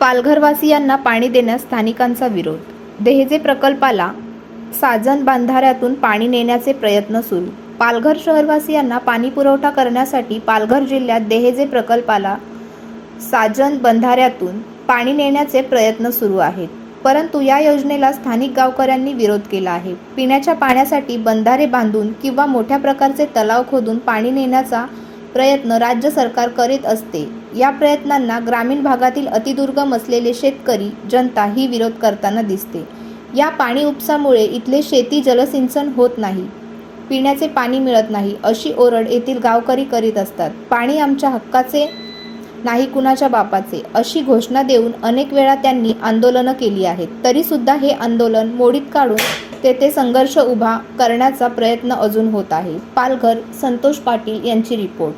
पालघरवासियांना पाणी देण्यास स्थानिकांचा विरोध. दहेजे प्रकल्पाला साजन बांधाऱ्यातून पाणी नेण्याचे प्रयत्न सुरू. पालघर शहरवासियांना पाणी पुरवठा करण्यासाठी पालघर जिल्ह्यात दहेजे प्रकल्पाला साजन बंधाऱ्यातून पाणी नेण्याचे प्रयत्न सुरू आहेत. परंतु या योजनेला स्थानिक गावकऱ्यांनी विरोध केला आहे. पिण्याच्या पाण्यासाठी बंधारे बांधून किंवा मोठ्या प्रकारचे तलाव खोदून पाणी नेण्याचा प्रयत्न राज्य सरकार करीत असते. या प्रयत्नांना ग्रामीण भागातील अतिदुर्गम असलेले शेतकरी जनता ही विरोध करताना दिसते. या पाणी उपसामुळे इथले शेती जलसिंचन होत नाही. पिण्याचे पाणी मिळत नाही अशी ओरड येथील गावकरी करीत असतात. पाणी आमच्या हक्काचे नाही कुणाच्या बापाचे अशी घोषणा देऊन अनेक वेळा त्यांनी आंदोलनं केली आहेत. तरी सुद्धा हे आंदोलन मोडीत काढून तेथे संघर्ष उभा करण्याचा प्रयत्न अजून होत आहे. पालघर संतोष पाटील यांची रिपोर्ट.